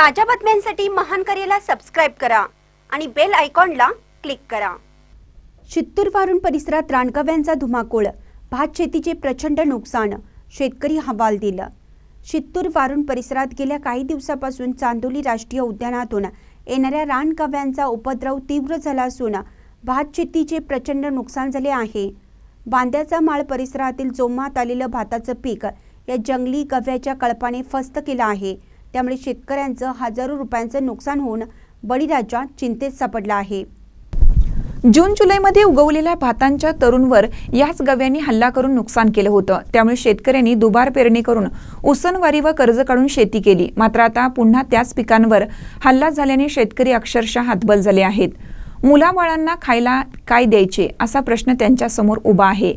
ताज्या बातम्यांसाठी महान करेला सबस्क्राईब करा आणि बेल आयकॉनला क्लिक करा. चित्तूर वारुण परिसरात रानकव्यांचा धुमाकूळ. भात शेतीचे प्रचंड नुकसान शेतकरी हवालदिल चित्तूर वारुण परिसरात गेल्या काही दिवसापासून चांदोली राष्ट्रीय उद्यानातून येणाऱ्या रानकव्यांचा उपद्रव तीव्र झाला असून भात शेतीचे प्रचंड नुकसान झाले आहे. बांद्याचा माळ परिसरातील जोमात आलेलं भाताचं पीक या जंगली गव्याच्या कळपाने फस्त केलं आहे. त्यामुळे शेतकऱ्यांचं हजारो रुपयांचं नुकसान होऊन बळीराजा चिंतेत सापडला आहे. जून जुलैमध्ये उगवलेल्या भातांच्या तरुणवर याच गव्यांनी हल्ला करून नुकसान केलं होतं. त्यामुळे शेतकऱ्यांनी दुबार पेरणी करून उसनवारी व कर्ज काढून शेती केली. मात्र आता पुन्हा त्याच पिकांवर हल्ला झाल्याने शेतकरी अक्षरशः हातबल झाले आहेत. मुलाबाळांना खायला काय द्यायचे असा प्रश्न त्यांच्यासमोर उभा आहे.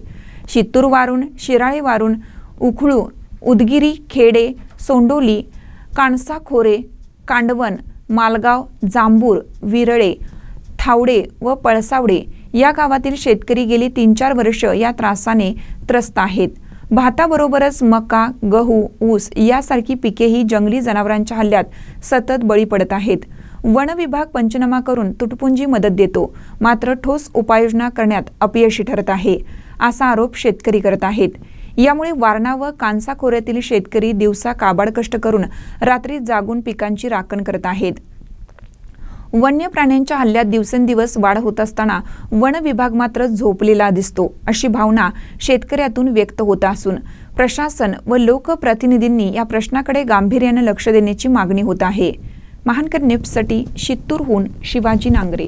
शित्तूर वारून शिराळे वारून उखळू उदगिरी खेडे सोंडोली काणसा खोरे मालगाव जांभूर विरळे थावडे व पळसावडे या गावातील शेतकरी गेली तीन चार वर्ष या त्रासाने त्रस्त आहेत. भाताबरोबरच मका गहू ऊस यासारखी पिकेही जंगली जनावरांच्या हल्ल्यात सतत बळी पडत आहेत. वन विभाग पंचनामा करून तुटपुंजी मदत देतो. मात्र ठोस उपाययोजना करण्यात अपयशी ठरत आहे असा आरोप शेतकरी करत आहेत. यामुळे वारणा व कांसा खोऱ्यातील शेतकरी दिवसा काबाड कष्ट करून रात्री जागून पिकांची राखण करत आहेत. वन्य प्राण्यांच्या हल्ल्यात दिवसेंदिवस वाढ होत असताना वन विभाग मात्र झोपलेला दिसतो अशी भावना शेतकऱ्यातून व्यक्त होत असून प्रशासन व लोकप्रतिनिधींनी या प्रश्नाकडे गांभीर्यानं लक्ष देण्याची मागणी होत आहे. महानकर नेप्ससाठी शित्तूरहून शिवाजी नांगरे.